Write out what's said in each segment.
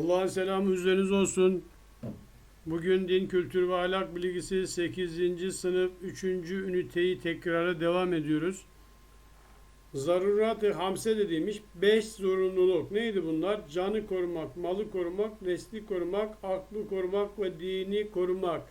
Allah'ın selamı üzeriniz olsun. Bugün din kültür ve ahlak bilgisi 8. sınıf 3. üniteyi tekrara devam ediyoruz. Zarurat-ı hamse dediğimiz 5 zorunluluk. Neydi bunlar? Canı korumak, malı korumak, nesli korumak, aklı korumak ve dini korumak.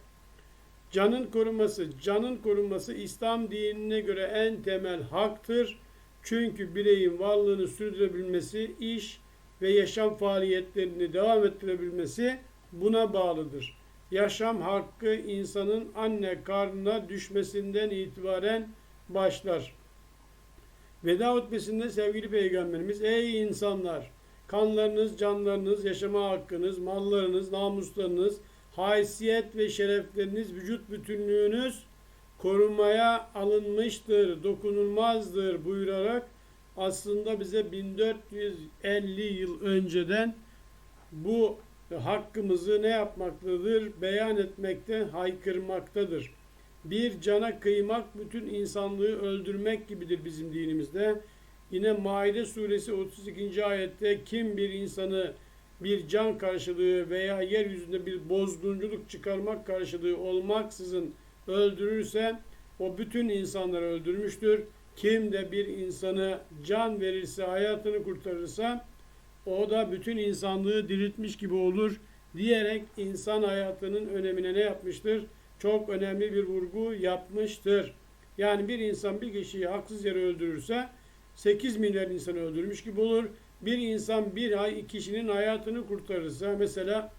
Canın korunması, canın korunması İslam dinine göre en temel haktır. Çünkü bireyin varlığını sürdürebilmesi, iş ve yaşam faaliyetlerini devam ettirebilmesi buna bağlıdır. Yaşam hakkı insanın anne karnına düşmesinden itibaren başlar. Veda hutbesinde sevgili peygamberimiz ey insanlar kanlarınız, canlarınız, yaşama hakkınız, mallarınız, namuslarınız, haysiyet ve şerefleriniz, vücut bütünlüğünüz korumaya alınmıştır, dokunulmazdır buyurarak aslında bize 1450 yıl önceden bu hakkımızı ne yapmaktadır? Beyan etmekte, haykırmaktadır. Bir cana kıymak bütün insanlığı öldürmek gibidir bizim dinimizde. Yine Maide suresi 32. ayette kim bir insanı bir can karşılığı veya yeryüzünde bir bozgunculuk çıkarmak karşılığı olmaksızın öldürürse o bütün insanları öldürmüştür. Kim de bir insanı can verirse, hayatını kurtarırsa o da bütün insanlığı diriltmiş gibi olur diyerek insan hayatının önemine ne yapmıştır? Çok önemli bir vurgu yapmıştır. Yani bir insan bir kişiyi haksız yere öldürürse 8 milyar insanı öldürmüş gibi olur. Bir insan bir ay kişinin hayatını kurtarırsa mesela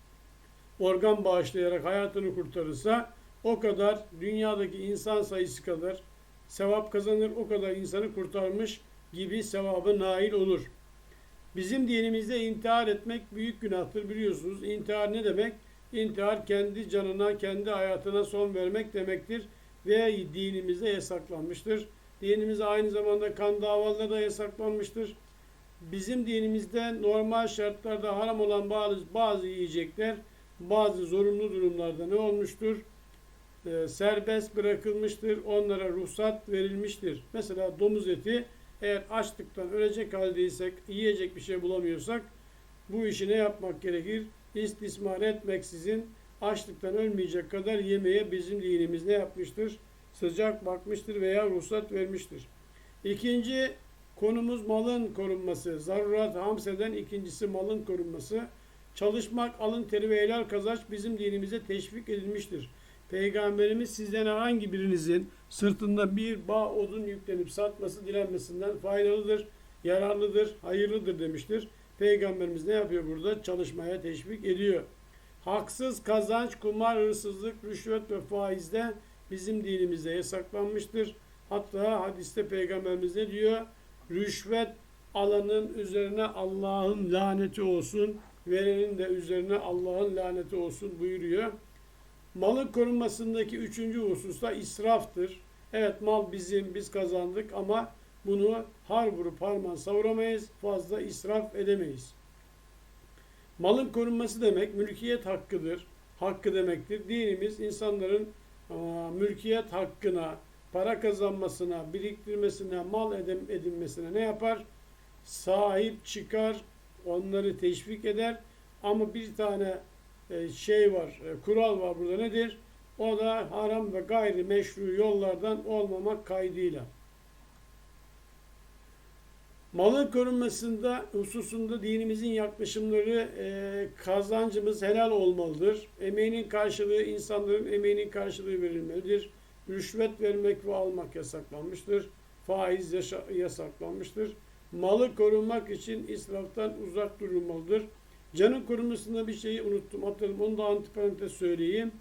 organ bağışlayarak hayatını kurtarırsa o kadar dünyadaki insan sayısı kadar sevap kazanır, o kadar insanı kurtarmış gibi sevabı nail olur. Bizim dinimizde intihar etmek büyük günahtır biliyorsunuz. İntihar ne demek? İntihar kendi canına, kendi hayatına son vermek demektir ve dinimizde yasaklanmıştır. Dinimizde aynı zamanda kan davaları da yasaklanmıştır. Bizim dinimizde normal şartlarda haram olan bazı, bazı yiyecekler bazı zorunlu durumlarda ne olmuştur? Ee, serbest bırakılmıştır. Onlara ruhsat verilmiştir. Mesela domuz eti eğer açlıktan ölecek haldeysek, yiyecek bir şey bulamıyorsak bu işi ne yapmak gerekir? İstismar etmeksizin açlıktan ölmeyecek kadar yemeye bizim dinimiz ne yapmıştır? Sıcak bakmıştır veya ruhsat vermiştir. İkinci konumuz malın korunması. Zarurat hamseden ikincisi malın korunması. Çalışmak, alın teri ve helal kazanç bizim dinimize teşvik edilmiştir. Peygamberimiz sizden herhangi birinizin sırtında bir bağ odun yüklenip satması dilenmesinden faydalıdır, yararlıdır, hayırlıdır demiştir. Peygamberimiz ne yapıyor burada? Çalışmaya teşvik ediyor. Haksız kazanç, kumar, hırsızlık, rüşvet ve faizde bizim dinimizde yasaklanmıştır. Hatta hadiste Peygamberimiz ne diyor? Rüşvet alanın üzerine Allah'ın laneti olsun, verenin de üzerine Allah'ın laneti olsun buyuruyor. Malın korunmasındaki üçüncü husus da israftır. Evet mal bizim, biz kazandık ama bunu har vurup harman savuramayız, fazla israf edemeyiz. Malın korunması demek mülkiyet hakkıdır, hakkı demektir. Dinimiz insanların mülkiyet hakkına, para kazanmasına, biriktirmesine, mal edinmesine ne yapar? Sahip çıkar, onları teşvik eder. Ama bir tane şey var, e, kural var burada nedir? O da haram ve gayri meşru yollardan olmamak kaydıyla. Malın korunmasında hususunda dinimizin yaklaşımları e, kazancımız helal olmalıdır. Emeğinin karşılığı insanların emeğinin karşılığı verilmelidir. Rüşvet vermek ve almak yasaklanmıştır. Faiz yasaklanmıştır. Malı korunmak için israftan uzak durulmalıdır. Canın korunmasında bir şeyi unuttum. Hatırladım. Onu da antiparantez söyleyeyim.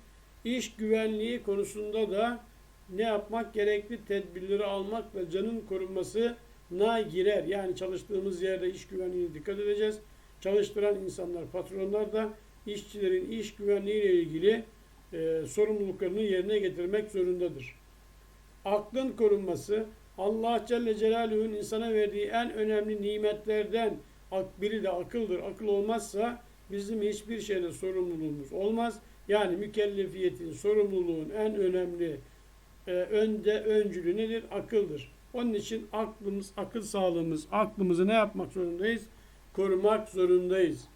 İş güvenliği konusunda da ne yapmak gerekli tedbirleri almak ve canın korunmasına girer. Yani çalıştığımız yerde iş güvenliğine dikkat edeceğiz. Çalıştıran insanlar, patronlar da işçilerin iş güvenliği ile ilgili e, sorumluluklarını yerine getirmek zorundadır. Aklın korunması Allah Celle Celaluhu'nun insana verdiği en önemli nimetlerden biri de akıldır. Akıl olmazsa bizim hiçbir şeyde sorumluluğumuz olmaz. Yani mükellefiyetin, sorumluluğun en önemli e, önde öncülü nedir? Akıldır. Onun için aklımız, akıl sağlığımız, aklımızı ne yapmak zorundayız? Korumak zorundayız.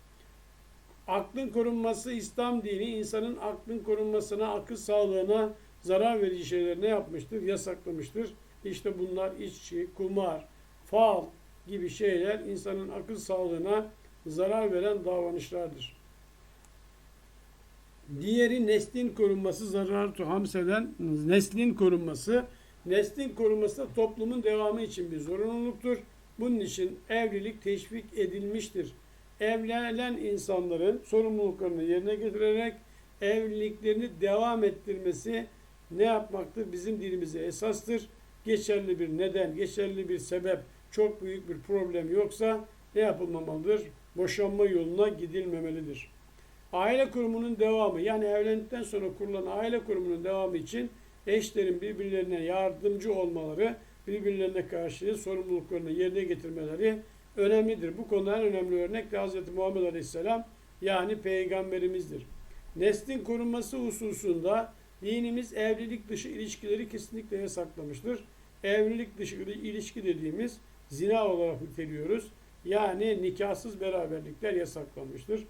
Aklın korunması İslam dini insanın aklın korunmasına, akıl sağlığına zarar verici şeyler ne yapmıştır? Yasaklamıştır. İşte bunlar içki, kumar, fal gibi şeyler insanın akıl sağlığına zarar veren davranışlardır. Diğeri neslin korunması, zararı hamseden neslin korunması. Neslin korunması da toplumun devamı için bir zorunluluktur. Bunun için evlilik teşvik edilmiştir. Evlenen insanların sorumluluklarını yerine getirerek evliliklerini devam ettirmesi ne yapmaktır? Bizim dinimize esastır. Geçerli bir neden, geçerli bir sebep, çok büyük bir problem yoksa ne yapılmamalıdır? Boşanma yoluna gidilmemelidir. Aile kurumunun devamı yani evlendikten sonra kurulan aile kurumunun devamı için eşlerin birbirlerine yardımcı olmaları, birbirlerine karşı sorumluluklarını yerine getirmeleri önemlidir. Bu konuda en önemli örnek de Hz. Muhammed Aleyhisselam yani peygamberimizdir. Neslin korunması hususunda dinimiz evlilik dışı ilişkileri kesinlikle yasaklamıştır. Evlilik dışı ilişki dediğimiz zina olarak niteliyoruz. Yani nikahsız beraberlikler yasaklanmıştır.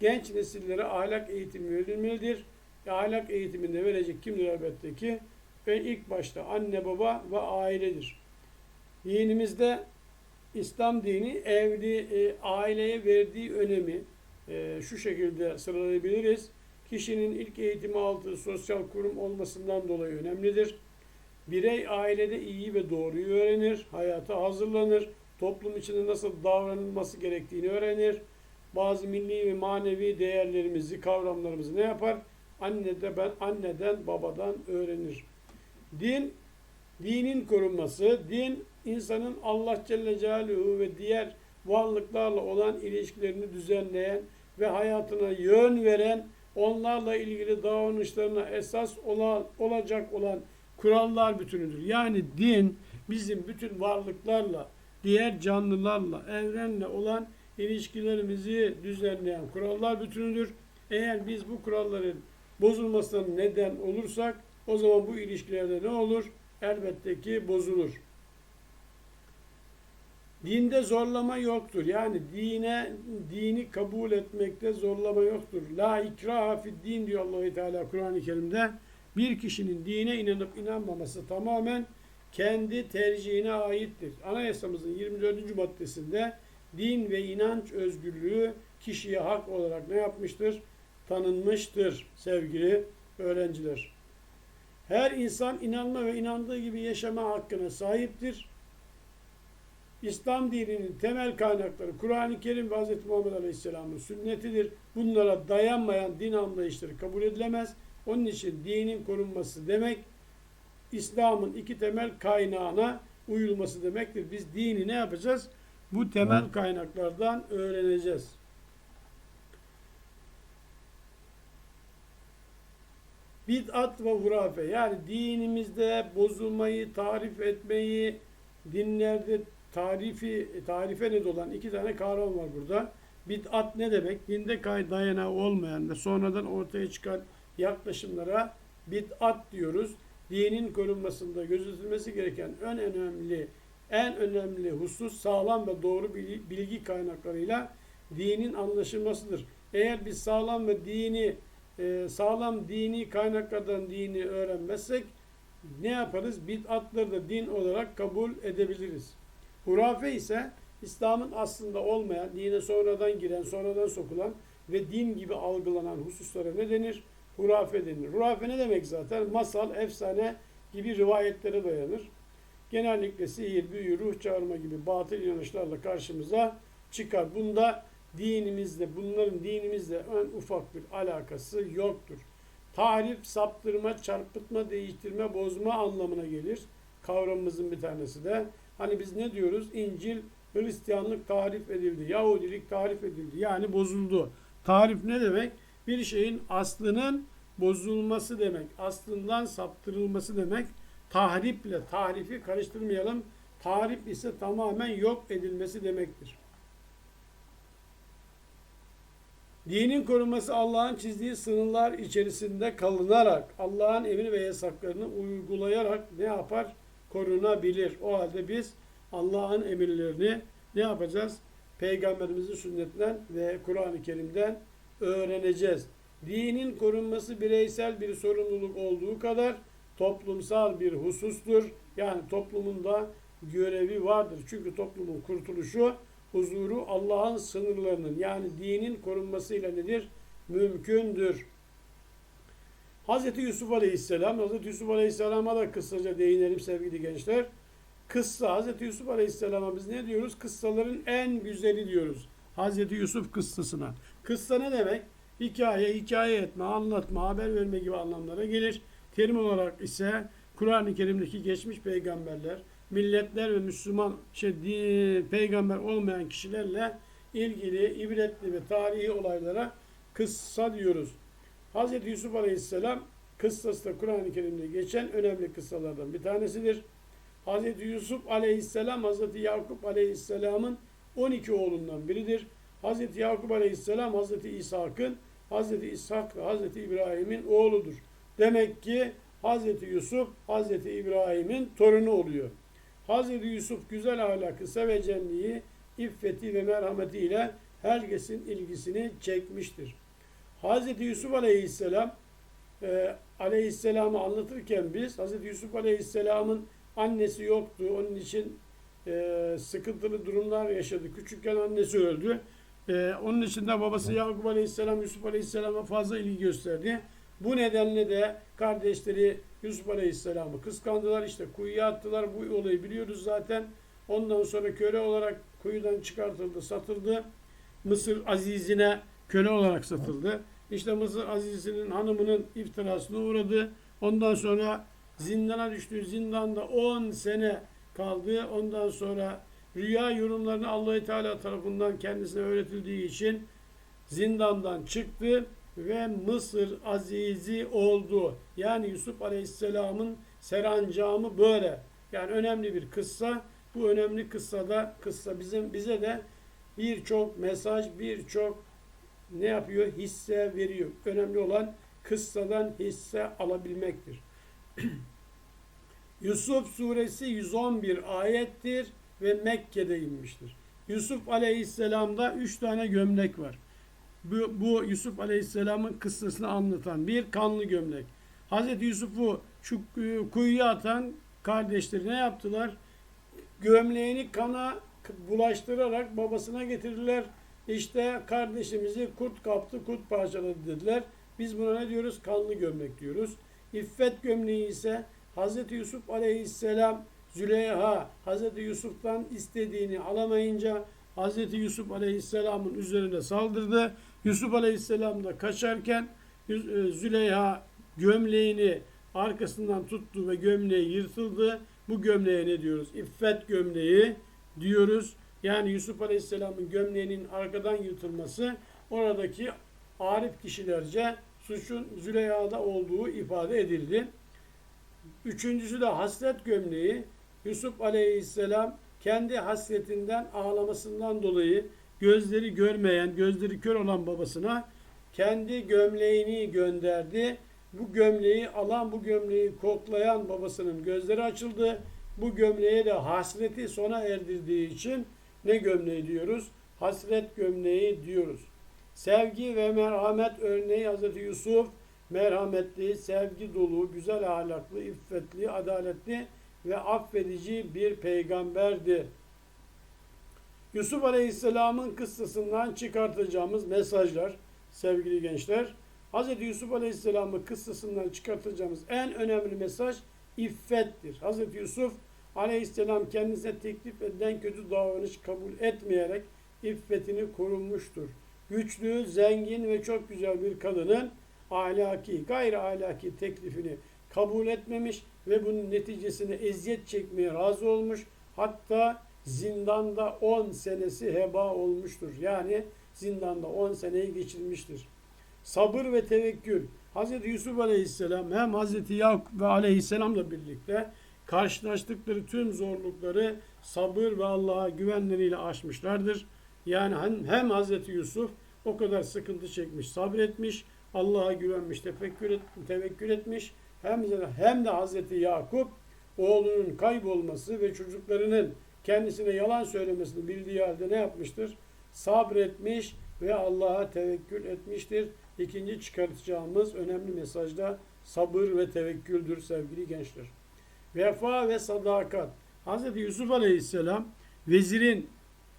Genç nesillere ahlak eğitimi verilmelidir. E, ahlak eğitiminde verecek kimdir elbette ki? Ve ilk başta anne baba ve ailedir. Dinimizde İslam dini evli e, aileye verdiği önemi e, şu şekilde sıralayabiliriz. Kişinin ilk eğitimi aldığı sosyal kurum olmasından dolayı önemlidir. Birey ailede iyi ve doğruyu öğrenir, hayata hazırlanır, toplum içinde nasıl davranılması gerektiğini öğrenir. Bazı milli ve manevi değerlerimizi, kavramlarımızı ne yapar? Annede ben anneden, babadan öğrenir. Din dinin korunması, din insanın Allah Celle Celaluhu ve diğer varlıklarla olan ilişkilerini düzenleyen ve hayatına yön veren, onlarla ilgili davranışlarına esas olan, olacak olan kurallar bütünüdür. Yani din bizim bütün varlıklarla, diğer canlılarla, evrenle olan ilişkilerimizi düzenleyen kurallar bütünüdür. Eğer biz bu kuralların bozulmasına neden olursak o zaman bu ilişkilerde ne olur? Elbette ki bozulur. Dinde zorlama yoktur. Yani dine dini kabul etmekte zorlama yoktur. La ikraha fid din diyor Allahu Teala Kur'an-ı Kerim'de. Bir kişinin dine inanıp inanmaması tamamen kendi tercihine aittir. Anayasamızın 24. maddesinde din ve inanç özgürlüğü kişiye hak olarak ne yapmıştır? Tanınmıştır sevgili öğrenciler. Her insan inanma ve inandığı gibi yaşama hakkına sahiptir. İslam dininin temel kaynakları Kur'an-ı Kerim ve Hz. Muhammed Aleyhisselam'ın sünnetidir. Bunlara dayanmayan din anlayışları kabul edilemez. Onun için dinin korunması demek İslam'ın iki temel kaynağına uyulması demektir. Biz dini ne yapacağız? Bu temel kaynaklardan öğreneceğiz. Bid'at ve hurafe yani dinimizde bozulmayı, tarif etmeyi, dinlerde tarifi, tarife ne olan iki tane kavram var burada. Bid'at ne demek? Dinde kay dayanağı olmayan ve sonradan ortaya çıkan yaklaşımlara bid'at diyoruz. Dinin korunmasında gözetilmesi gereken en önemli en önemli husus sağlam ve doğru bilgi kaynaklarıyla dinin anlaşılmasıdır. Eğer biz sağlam ve dini e, sağlam dini kaynaklardan dini öğrenmezsek ne yaparız? Bid'atları da din olarak kabul edebiliriz. Hurafe ise İslam'ın aslında olmayan, dine sonradan giren, sonradan sokulan ve din gibi algılanan hususlara ne denir? Hurafe denir. Hurafe ne demek zaten? Masal, efsane gibi rivayetlere dayanır. Genellikle sihir, büyü, ruh çağırma gibi batıl inanışlarla karşımıza çıkar. Bunda dinimizde, bunların dinimizde en ufak bir alakası yoktur. Tarif, saptırma, çarpıtma, değiştirme, bozma anlamına gelir. Kavramımızın bir tanesi de. Hani biz ne diyoruz? İncil, Hristiyanlık tarif edildi. Yahudilik tarif edildi. Yani bozuldu. Tarif ne demek? Bir şeyin aslının bozulması demek. Aslından saptırılması demek. Tahriple tarifi karıştırmayalım. Tarif ise tamamen yok edilmesi demektir. Dinin korunması Allah'ın çizdiği sınırlar içerisinde kalınarak, Allah'ın emir ve yasaklarını uygulayarak ne yapar? Korunabilir. O halde biz Allah'ın emirlerini ne yapacağız? Peygamberimizin sünnetinden ve Kur'an-ı Kerim'den öğreneceğiz. Dinin korunması bireysel bir sorumluluk olduğu kadar toplumsal bir husustur. Yani toplumun da görevi vardır. Çünkü toplumun kurtuluşu, huzuru Allah'ın sınırlarının yani dinin korunmasıyla nedir? Mümkündür. Hz. Yusuf Aleyhisselam, Hz. Yusuf Aleyhisselam'a da kısaca değinelim sevgili gençler. Kıssa, Hz. Yusuf Aleyhisselam'a biz ne diyoruz? Kıssaların en güzeli diyoruz. Hz. Yusuf kıssasına. Kıssa ne demek? Hikaye, hikaye etme, anlatma, haber verme gibi anlamlara gelir. Terim olarak ise Kur'an-ı Kerim'deki geçmiş peygamberler, milletler ve Müslüman şey, peygamber olmayan kişilerle ilgili ibretli ve tarihi olaylara kıssa diyoruz. Hz. Yusuf Aleyhisselam kıssası da Kur'an-ı Kerim'de geçen önemli kıssalardan bir tanesidir. Hz. Yusuf Aleyhisselam Hz. Yakup Aleyhisselam'ın 12 oğlundan biridir. Hz. Yakup Aleyhisselam Hz. İshak'ın Hz. İshak ve Hz. İbrahim'in oğludur. Demek ki Hz. Yusuf Hz. İbrahim'in torunu oluyor. Hz. Yusuf güzel ahlakı, sevecenliği, iffeti ve merhametiyle herkesin ilgisini çekmiştir. Hz. Yusuf Aleyhisselam e, Aleyhisselam'ı anlatırken biz Hz. Yusuf Aleyhisselam'ın annesi yoktu. Onun için e, sıkıntılı durumlar yaşadı. Küçükken annesi öldü. E, onun için de babası Yakup Aleyhisselam Yusuf Aleyhisselam'a fazla ilgi gösterdi. Bu nedenle de kardeşleri Yusuf Aleyhisselam'ı kıskandılar. İşte kuyuya attılar. Bu olayı biliyoruz zaten. Ondan sonra köle olarak kuyudan çıkartıldı, satıldı. Mısır Aziz'ine köle olarak satıldı. İşte Mısır Aziz'inin hanımının iftirasına uğradı. Ondan sonra zindana düştü. Zindanda 10 sene kaldı. Ondan sonra rüya yorumlarını Allahü Teala tarafından kendisine öğretildiği için zindandan çıktı ve Mısır azizi oldu. Yani Yusuf Aleyhisselam'ın serancamı böyle. Yani önemli bir kıssa. Bu önemli kıssada kıssa bizim bize de birçok mesaj, birçok ne yapıyor? Hisse veriyor. Önemli olan kıssadan hisse alabilmektir. Yusuf suresi 111 ayettir ve Mekke'de inmiştir. Yusuf aleyhisselamda üç tane gömlek var. Bu, bu Yusuf aleyhisselamın kıssasını anlatan bir kanlı gömlek. Hazreti Yusuf'u şu e, kuyuya atan kardeşleri ne yaptılar? Gömleğini kana bulaştırarak babasına getirdiler. İşte kardeşimizi kurt kaptı, kurt parçaladı dediler. Biz buna ne diyoruz? Kanlı gömlek diyoruz. İffet gömleği ise Hz. Yusuf aleyhisselam Züleyha Hz. Yusuf'tan istediğini alamayınca Hz. Yusuf aleyhisselamın üzerine saldırdı. Yusuf aleyhisselam da kaçarken e, Züleyha gömleğini arkasından tuttu ve gömleği yırtıldı. Bu gömleğe ne diyoruz? İffet gömleği diyoruz. Yani Yusuf Aleyhisselam'ın gömleğinin arkadan yırtılması oradaki arif kişilerce suçun Züleyha'da olduğu ifade edildi. Üçüncüsü de hasret gömleği. Yusuf Aleyhisselam kendi hasretinden ağlamasından dolayı gözleri görmeyen, gözleri kör olan babasına kendi gömleğini gönderdi. Bu gömleği alan, bu gömleği koklayan babasının gözleri açıldı. Bu gömleğe de hasreti sona erdirdiği için ne gömleği diyoruz? Hasret gömleği diyoruz. Sevgi ve merhamet örneği Hz. Yusuf merhametli, sevgi dolu, güzel ahlaklı, iffetli, adaletli ve affedici bir peygamberdi. Yusuf Aleyhisselam'ın kıssasından çıkartacağımız mesajlar sevgili gençler. Hz. Yusuf Aleyhisselam'ın kıssasından çıkartacağımız en önemli mesaj iffettir. Hz. Yusuf Aleyhisselam kendisine teklif edilen kötü davranış kabul etmeyerek iffetini korunmuştur. Güçlü, zengin ve çok güzel bir kadının ahlaki, gayri ahlaki teklifini kabul etmemiş ve bunun neticesinde eziyet çekmeye razı olmuş. Hatta zindanda 10 senesi heba olmuştur. Yani zindanda 10 seneyi geçirmiştir. Sabır ve tevekkül. Hz. Yusuf Aleyhisselam hem Hz. Yakup ve Aleyhisselam'la birlikte karşılaştıkları tüm zorlukları sabır ve Allah'a güvenleriyle aşmışlardır. Yani hem, hem Hz. Yusuf o kadar sıkıntı çekmiş, sabretmiş, Allah'a güvenmiş, tefekkür et, tevekkül etmiş. Hem de, hem de Hz. Yakup oğlunun kaybolması ve çocuklarının kendisine yalan söylemesini bildiği halde ne yapmıştır? Sabretmiş ve Allah'a tevekkül etmiştir. İkinci çıkartacağımız önemli mesajda sabır ve tevekküldür sevgili gençler. Vefa ve sadakat. Hz. Yusuf Aleyhisselam vezirin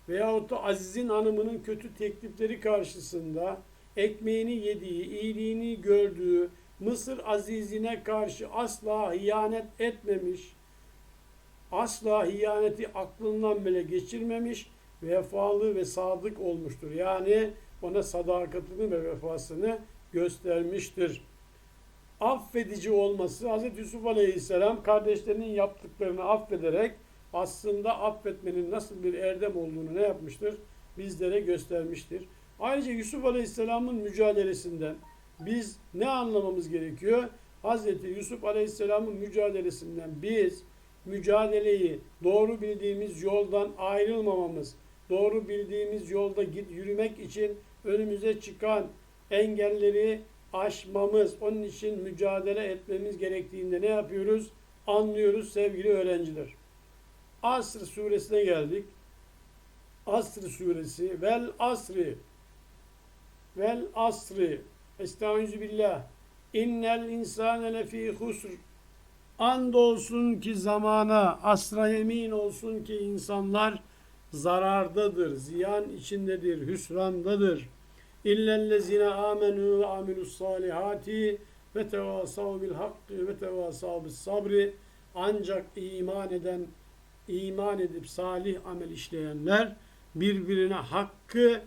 veyahut da Aziz'in hanımının kötü teklifleri karşısında ekmeğini yediği, iyiliğini gördüğü Mısır Aziz'ine karşı asla hiyanet etmemiş, asla hiyaneti aklından bile geçirmemiş, vefalı ve sadık olmuştur. Yani ona sadakatini ve vefasını göstermiştir. Affedici olması Hz. Yusuf Aleyhisselam kardeşlerinin yaptıklarını affederek aslında affetmenin nasıl bir erdem olduğunu ne yapmıştır? Bizlere göstermiştir. Ayrıca Yusuf Aleyhisselam'ın mücadelesinden biz ne anlamamız gerekiyor? Hz. Yusuf Aleyhisselam'ın mücadelesinden biz mücadeleyi doğru bildiğimiz yoldan ayrılmamamız, doğru bildiğimiz yolda git yürümek için önümüze çıkan engelleri aşmamız, onun için mücadele etmemiz gerektiğinde ne yapıyoruz? Anlıyoruz sevgili öğrenciler. Asr suresine geldik. Asr suresi vel asri vel asri. Estaizu billah. İnnel insane lefî husr. Andolsun ki zamana asra yemin olsun ki insanlar zarardadır, ziyan içindedir, hüsrandadır. İllellezine amenu ve amilus salihati ve tevasav bil hakkı ve tevasav bis sabri. Ancak iman eden iman edip salih amel işleyenler birbirine hakkı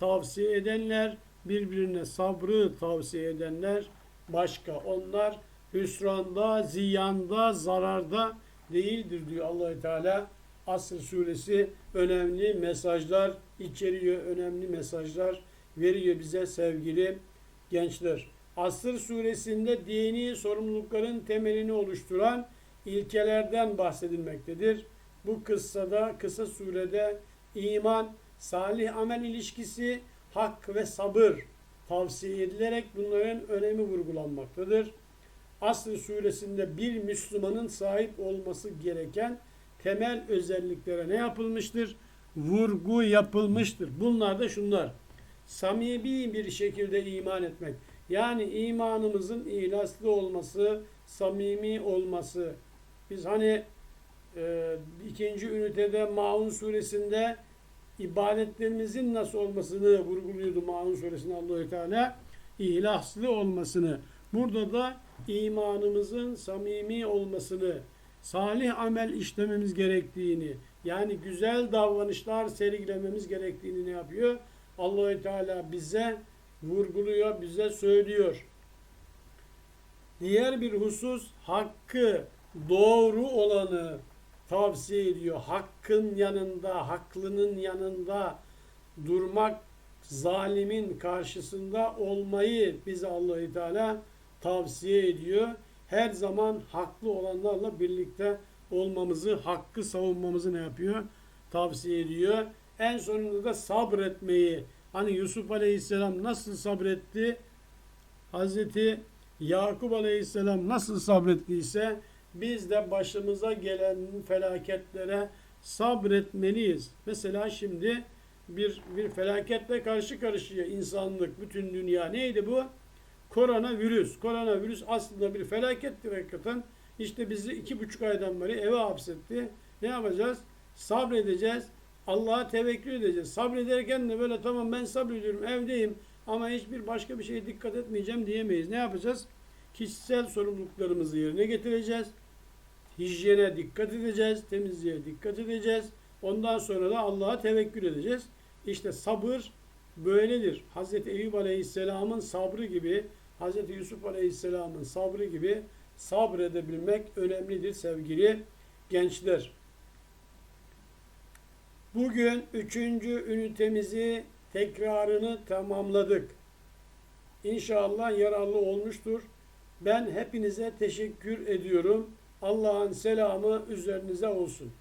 tavsiye edenler birbirine sabrı tavsiye edenler başka onlar hüsranda, ziyanda, zararda değildir diyor Allahü Teala. Asr suresi önemli mesajlar içeriyor, önemli mesajlar veriyor bize sevgili gençler. Asr suresinde dini sorumlulukların temelini oluşturan ilkelerden bahsedilmektedir. Bu kıssada, kısa surede iman, salih amel ilişkisi, hak ve sabır tavsiye edilerek bunların önemi vurgulanmaktadır. Asr suresinde bir Müslümanın sahip olması gereken temel özelliklere ne yapılmıştır? Vurgu yapılmıştır. Bunlar da şunlar. Samimi bir şekilde iman etmek. Yani imanımızın ihlaslı olması, samimi olması. Biz hani e, ikinci ünitede Maun suresinde ibadetlerimizin nasıl olmasını vurguluyordu Maun suresinde Allahü Teala. İhlaslı olmasını. Burada da imanımızın samimi olmasını, salih amel işlememiz gerektiğini, yani güzel davranışlar sergilememiz gerektiğini ne yapıyor? Allahü Teala bize vurguluyor, bize söylüyor. Diğer bir husus hakkı, doğru olanı tavsiye ediyor. Hakkın yanında, haklının yanında durmak, zalimin karşısında olmayı bize Allahü Teala tavsiye ediyor. Her zaman haklı olanlarla birlikte olmamızı, hakkı savunmamızı ne yapıyor? Tavsiye ediyor. En sonunda da sabretmeyi. Hani Yusuf Aleyhisselam nasıl sabretti? Hazreti Yakup Aleyhisselam nasıl sabrettiyse biz de başımıza gelen felaketlere sabretmeliyiz. Mesela şimdi bir bir felaketle karşı karşıya insanlık, bütün dünya neydi bu? Koronavirüs. Koronavirüs aslında bir felakettir hakikaten. İşte bizi iki buçuk aydan beri eve hapsetti. Ne yapacağız? Sabredeceğiz. Allah'a tevekkül edeceğiz. Sabrederken de böyle tamam ben sabrediyorum evdeyim ama hiçbir başka bir şeye dikkat etmeyeceğim diyemeyiz. Ne yapacağız? Kişisel sorumluluklarımızı yerine getireceğiz. Hijyene dikkat edeceğiz. Temizliğe dikkat edeceğiz. Ondan sonra da Allah'a tevekkül edeceğiz. İşte sabır böyledir. Hz. Eyüp Aleyhisselam'ın sabrı gibi Hz. Yusuf Aleyhisselam'ın sabrı gibi sabredebilmek önemlidir sevgili gençler. Bugün üçüncü ünitemizi tekrarını tamamladık. İnşallah yararlı olmuştur. Ben hepinize teşekkür ediyorum. Allah'ın selamı üzerinize olsun.